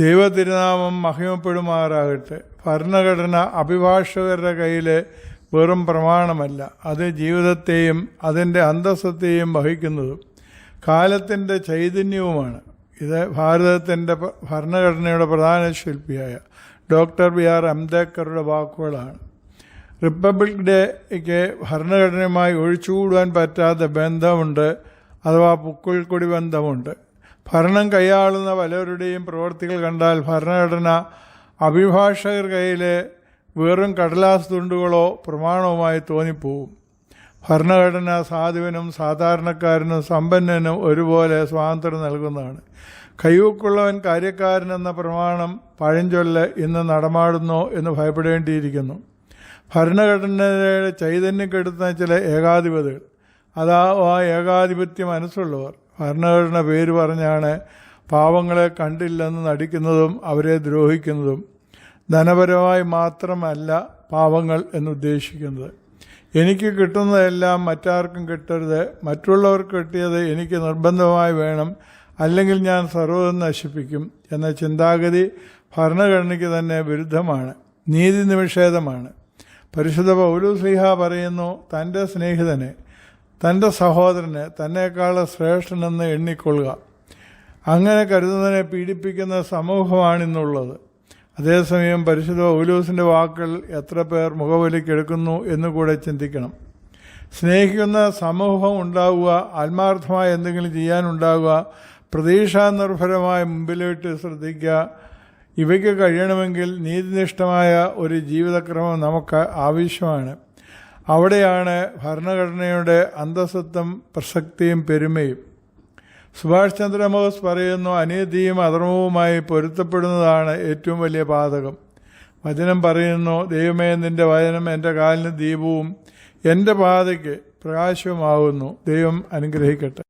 ദൈവതിരുനാമം മഹിമപ്പെടുമാറാകട്ടെ. ഭരണഘടന അഭിഭാഷകരുടെ കയ്യിൽ വെറും പ്രമാണമല്ല. അത് ജീവിതത്തെയും അതിന്റെ അന്തസ്സത്തെയും വഹിക്കുന്നതും കാലത്തിന്റെ ചൈതന്യവുമാണ്. ഇത് ഭാരതത്തിന്റെ ഭരണഘടനയുടെ പ്രധാന ശില്പിയായ ഡോക്ടർ ബി ആർ അംബേദ്കറുടെ വാക്കുകളാണ്. റിപ്പബ്ലിക് ഡേക്ക് ഭരണഘടനയുമായി ഒഴിച്ചുകൂടുവാൻ പറ്റാത്ത ബന്ധമുണ്ട് അഥവാ പുക്കിൾക്കൊടി ബന്ധമുണ്ട്. ഭരണം കൈയാളുന്ന പലരുടെയും പ്രവൃത്തികൾ കണ്ടാൽ ഭരണഘടന അഭിഭാഷകർ കയ്യിലെ വെറും കടലാസ് തുണ്ടുകളോ പ്രമാണവുമായി തോന്നിപ്പോവും. ഭരണഘടന സാധുവിനും സാധാരണക്കാരനും സമ്പന്നനും ഒരുപോലെ സ്വാതന്ത്ര്യം നൽകുന്നതാണ്. കയ്യൂക്കുള്ളവൻ കാര്യക്കാരൻ എന്ന പ്രമാണം പഴഞ്ചൊല്ല് ഇന്ന് നടമാടുന്നോ എന്ന് ഭയപ്പെടേണ്ടിയിരിക്കുന്നു. ഭരണഘടനയുടെ ചൈതന്യം കെടുത്തുന്ന ചില ഏകാധിപതികൾ. അതാ ആ ഏകാധിപത്യ മനസ്സുള്ളവർ. ഭരണഘടന പേര് പറഞ്ഞാണ് പാവങ്ങളെ കണ്ടില്ലെന്ന് നടിക്കുന്നതും അവരെ ദ്രോഹിക്കുന്നതും. ധനപരമായി മാത്രമല്ല പാവങ്ങൾ എന്നുദ്ദേശിക്കുന്നത്. എനിക്ക് കിട്ടുന്നതെല്ലാം മറ്റാർക്കും കിട്ടരുത്. മറ്റുള്ളവർക്ക് കിട്ടിയത് എനിക്ക് നിർബന്ധമായി വേണം. അല്ലെങ്കിൽ ഞാൻ സർവതും നശിപ്പിക്കും എന്ന ചിന്താഗതി ഭരണഘടനയ്ക്ക് തന്നെ വിരുദ്ധമാണ്. നീതി നിഷേധമാണ്. പരിശുദ്ധ പൗലു പൗലുസ്ലിഹ പറയുന്നു തന്റെ സ്നേഹിതനെ തന്റെ സഹോദരനെ തന്നെക്കാൾ ശ്രേഷ്ഠനെന്ന് എണ്ണിക്കൊള്ളുക. അങ്ങനെ കരുതുന്നതിനെ പീഡിപ്പിക്കുന്ന സമൂഹമാണിന്നുള്ളത്. അതേസമയം പരിശുദ്ധ ഓലൂസിന്റെ വാക്കുകൾ എത്ര പേർ മുഖവലിക്കെടുക്കുന്നു എന്ന് കൂടെ ചിന്തിക്കണം. സ്നേഹിക്കുന്ന സമൂഹം ഉണ്ടാവുക ആത്മാർത്ഥമായ എന്തെങ്കിലും ചെയ്യാനുണ്ടാവുക പ്രതീക്ഷാനിർഭരമായ മുമ്പിലോട്ട് ശ്രദ്ധിക്കുക ഇവയ്ക്ക് കഴിയണമെങ്കിൽ നീതിനിഷ്ഠമായ ഒരു ജീവിതക്രമം നമുക്ക് ആവശ്യമാണ്. അവിടെയാണ് ഭരണഘടനയുടെ അന്തസ്സത്വം പ്രസക്തിയും പെരുമയും. സുഭാഷ് ചന്ദ്രബോസ് പറയുന്നു അനീതിയും അധർമ്മവുമായി പൊരുത്തപ്പെടുന്നതാണ് ഏറ്റവും വലിയ പാതകം വചനം പറയുന്നു ദൈവമേ നിന്റെ വചനം എന്റെ കാലിന് ദീപവും എന്റെ പാതയ്ക്ക് പ്രകാശവുമാകുന്നു ദൈവം അനുഗ്രഹിക്കട്ടെ.